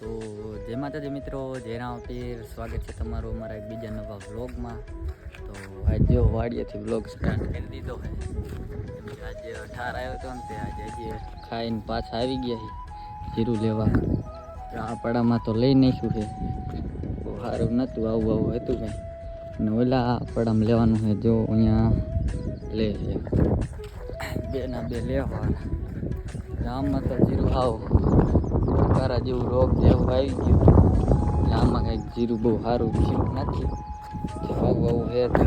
તો જય માતાજી મિત્રો, જય રામપીર સ્વાગત છે તમારું અમારા એક બીજા નવા વ્લોગમાં. તો આજે વાડિયાથી વ્લોગ સ્ટાર્ટ કરી દીધો છે આજે અઠાર આવ્યો હતો ને તે આજે હજી ખાઈને પાછા આવી ગયા છે જીરું લેવા તો આ પડામાં તો લઈ નાખ્યું છે બહુ સારું નહોતું આવું આવું હતું કંઈ. અને ઓલા પડામાં લેવાનું છે જો અહીંયા લે છે બે ના બે લેવાના. ગામમાં તો જીરું હાવ. કારા જેવું રોગ જેવું આવી ગયું. એટલે આમાં કંઈક જીરું બહુ સારું થયું નથી. આવું આવું હે તો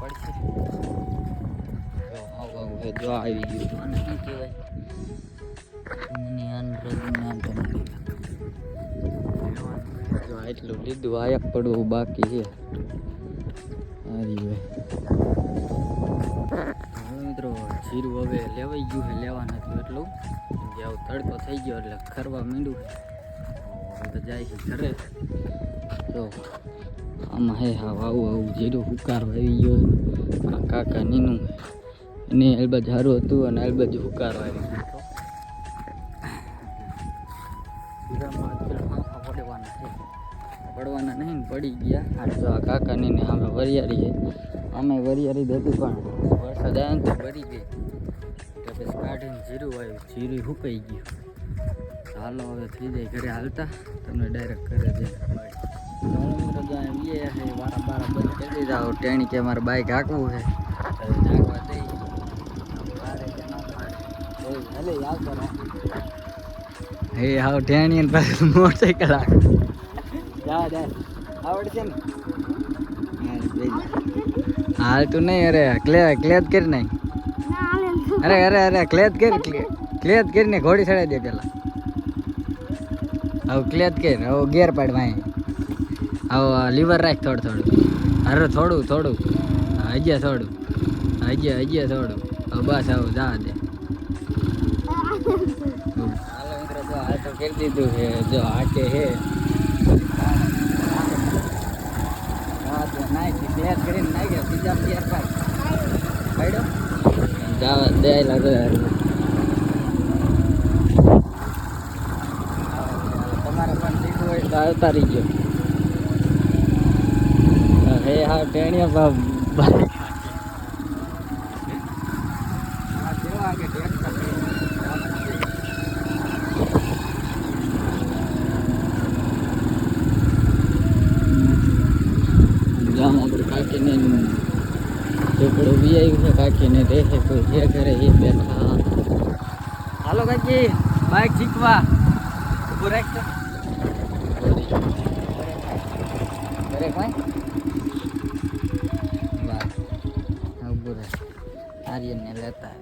પડશે. આવું આવું હે જો આવી ગયું. આને શું કહેવાય? મને જો એટલું લીધું આ એક પડવું બાકી છે. હારી મિત્રો, જીરું હવે લેવાઈ ગયું છે લેવા નથી એટલું. જે આવું તડકો થઈ ગયો એટલે ખરવા માંડ્યું. તો જાય છે ઘરે. તો આમાં હે, હા આવું આવું જીરું હુકાર આવી ગયો આ કાકા નીનું. એને અલબજ સારું હતું અને અલબજ હુકારો આવી ગયો. પડવાના નહીં ને પડી ગયા. આ જો આ કાકાની ને અમે વરિયાળી છે. અમે વરિયાળી જ પણ વરસાદ આવ્યો ને તો ભરી ગઈ. કાઢીને જીરું આવ્યું. જીરું સુકાઈ ગયું. હાલો હવે થઈ જાય ઘરે હાલતા. તમને ડાયરેક્ટ ઘરે જઈને મળે વારા બારા બંધ ટેણી કે મારે બાઇક હાંકવું છે. નાખવા હે હાવ ટેણી પાછું મોટરસાઇકલ જા જા. આવડશે ને? હાલ તું નહીં, અરે ક્લે ક્લેદ કરી નાખ. અરે અરે અરે, ક્લેદ કે ક્લેદ કરીને ઘોડી ચડાવી દે પેલા. હવે ક્લેદ કે હવે ગેર પાડ ભાઈ હવે લીવર રાખ થોડું થોડું. અરે, થોડું થોડું. હજે થોડું. હજે હજે થોડું. હવે બસ હવે જા દે. હાલો, મિત્રો જો આ તો કરી દીધું છે. જો આટે હે, તો નાખી, ક્લેદ કરીને નાખ્યા. બીજા ગેર પાડ. પાડ્યો? જવા દે લાગે તમારે પણ શીખવું હોય આવતા રહી ગયો હે હા ટેણીયા બાપ બાઈક હા, કેવા આગે ટેક્ટર જામ આપણે કાકીને ઝૂંપડું બી આવ્યું છે કાકીને રહે કોઈ જે ઘરે, એ બેઠા હાલો કાકી બાઇક શીખવા. ઊભું ઘરે કોઈ? બસ ઊભું રહે આર્યનને લેતા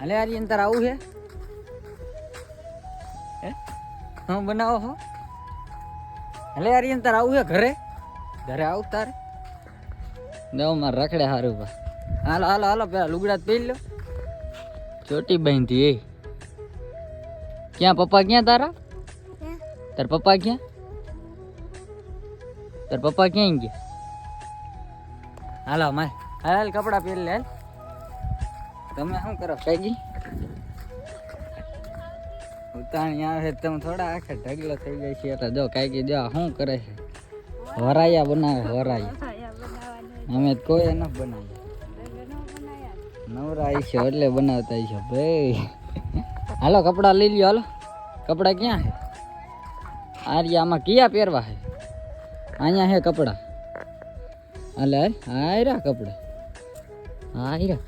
હાલે આર્યન, તાર આવું છે? હે? હા બનાવો હો? હાલે આર્યન, તાર આવું છે ઘરે? ઘરે આવું તારે. દઉં મારે રખડે સારું બા હાલો હાલો હાલો, પેલા લુગડા પહેરી લો. ચોટી બાંધી એ ક્યાં, પપ્પા ક્યાં તારા? તાર પપ્પા ક્યાં? તાર પપ્પા ક્યાં ગયા? હાલો, માર. હાલ હાલ, કપડાં પહેરી લે, હાલ. તમે શું કરો કાજી ઉતાણી આવે છે, તમે થોડા આખે ઢગલો થઈ જાય છે, એટલે જો કાકી જો, શું કરે છે? વરાયા બનાવે, વરાયા. અમે તો કોઈ ન બનાવીએ. નવરા છે એટલે બનાવતા છે ભાઈ. હાલો, કપડાં લઈ લ્યો, હાલો. કપડાં ક્યાં છે આર્યા, આમાં કયા પહેરવા છે અહીંયા છે કપડાં. હાલે, હાલ. હાયરા કપડાં. હાયરા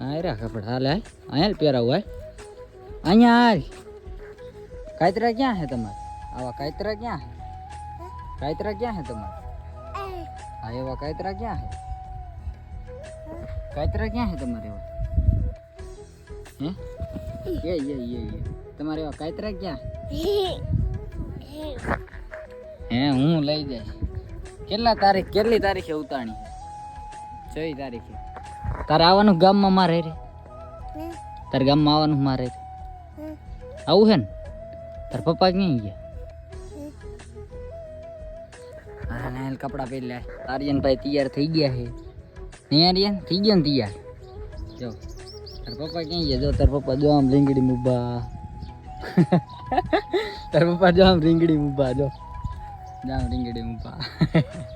હાયરા કપડાં. હાલે, હાલ. અહીંયા પહેરાવું, હાલ. અહીંયા, હાલ. કાયતરા ક્યાં છે તમારે? આવા કાયતરા ક્યાં છે કાયતરા ક્યાં છે તમારે? હા એવા કાયતરા ક્યાં છે કાયતરા ક્યાં છે તમારે એવા? હે? એ એ એ તમારે એવા કાયતરા ક્યાં? હે હું લઈ જઈશ. કેટલા તારીખ કેટલી તારીખે ઉતાણી છે? તારીખે. તારે આવવાનું ગામમાં મારે રે. તારે ગામમાં આવવાનું મારે રે. આવું છે ને? તાર પપ્પા ક્યાં ગયા? હા કપડાં પહેરી લે. આર્યન ભાઈ તૈયાર થઈ ગયા છે. નહીં આર્યન, થઈ ગયા ને તૈયાર? જો, તાર પપ્પા ક્યાં ગયા? જો, તાર પપ્પા જો આમ રીંગડી મૂબા તાર પપ્પા જો આમ રીંગડી મૂબા જો. જામ રીંગડી ઊભા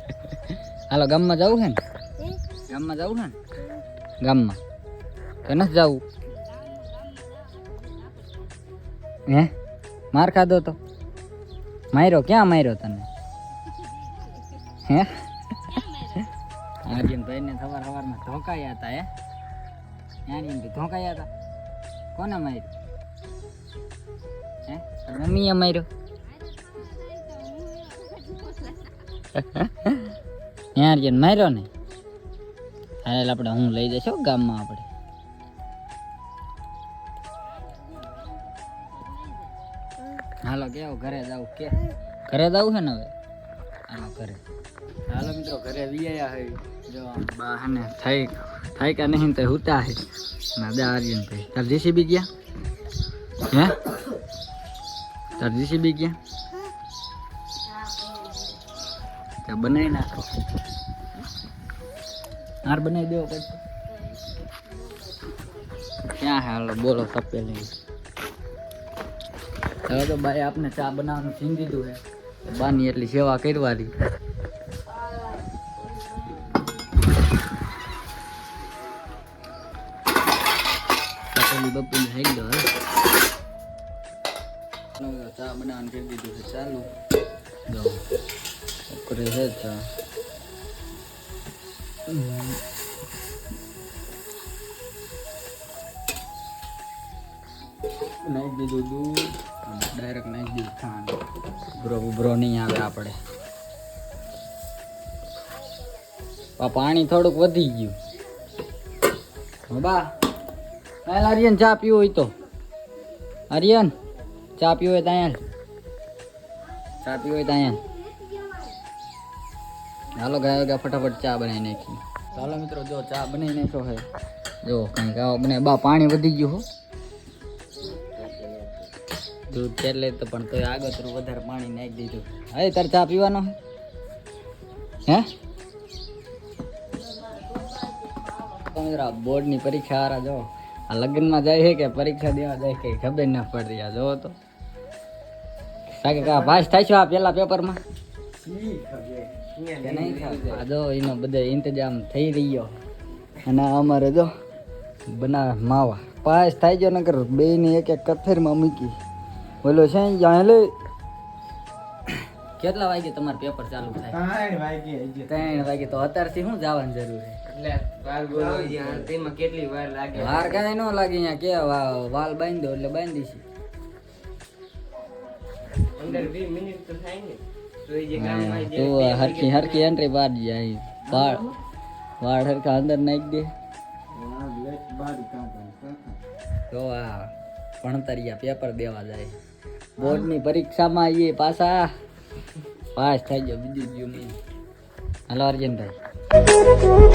હાલો, ગામમાં જવું છે ને? ગામમાં જવું છે ને? ગામમાં. કે નથી જવું? હે? માર ખાધો તો? માર્યો? ક્યાં માર્યો તને? હે? આર્યન ભાઈને સવાર સવારમાં ધોકાયા હતા, હે? આર્યન ભાઈ ધોકાયા હતા. કોને માર્યું? હે? મમ્મીએ માર્યો? આર્યન માર્યો ને? હાલ આપણે હું લઈ જશો ગામમાં આપણે. હાલો, કેવો? ઘરે જાવ કે? ઘરે જાવ છે ને હવે? હાલો, ઘરે. હાલો મિત્રો, ઘરે વિયા હે. જો આમ બા હને થઈ થઈ કે નહીં તો હુતા હે. ના, દા આર્યન ભાઈ. તાર જીસીબી ગયા? હે? તાર જીસીબી ગયા? ત્યાં બનાવી નાખો. હાર બનાવી દેવો પછી ક્યાં હાલો, બોલો તપેલી હવે તો બાઈ આપને ચા બનાવવાનું છીન દીધું હે. બાની એટલી સેવા કરવાની. તપેલી બપેલી થઈ ગયો હવે ચા બનાવવાનું કરી દીધું છે ચાલુ. જો કરે છે ચા. નાખી દીધું દૂધ ડાયરેક્ટ નાખી દીધું ખાંડ. ઉભરો ઉભરો નહીં આવે આપણે. પાણી થોડુંક વધી ગયું. બા. હાલ આર્યન ચા પીવો હોય તો. આર્યન, ચા પીવો હોય તો અહીંયા ચા પીવો હોય તો અહીંયા હાલો ગયા ગયા, ફટાફટ ચા બનાવી નાખી. ચાલો મિત્રો, જો ચા બનાવી નાખ્યો હે. જો કંઈક આવો બને. બા, પાણી વધી ગયું હો. દૂધ એટલે તો પણ તોય આગળ વધારે પાણી નાખી દીધું. હવે તારે ચા પીવાનો હે? બોર્ડની પરીક્ષા હારા જો. આ લગ્નમાં જાય છે કે પરીક્ષા દેવા જાય કે ખબર ના પડતી આ જોવો તો. સાકે કા પાસ થાય છો આ પેલા પેપરમાં? આ જો એનો બધે ઇંતજામ થઈ રહ્યો. અને અમારે જો બના માવા. પાસ થાય જો નકર બે ને એક એક કથેરમાં મૂકી બોલો છે જાણે કેટલા વાગે તમારે પેપર ચાલુ થાય? ત્રણ વાગે તો અત્યારથી શું જવાની જરૂર છે? વાર કાંઈ ન લાગે અહીંયા કે વાલ બાંધો એટલે બાંધી છે. તું હરખી હરખી એન્ટ્રી પાડી જાય. વાળ વાળ હરખા અંદર નાખી દે. તો આ ભણતરિયા પેપર દેવા જાય. બોર્ડની પરીક્ષામાં એ પાછા પાસ થઈ ગયો બીજું ગયું નહીં હાલો અર્જનભાઈ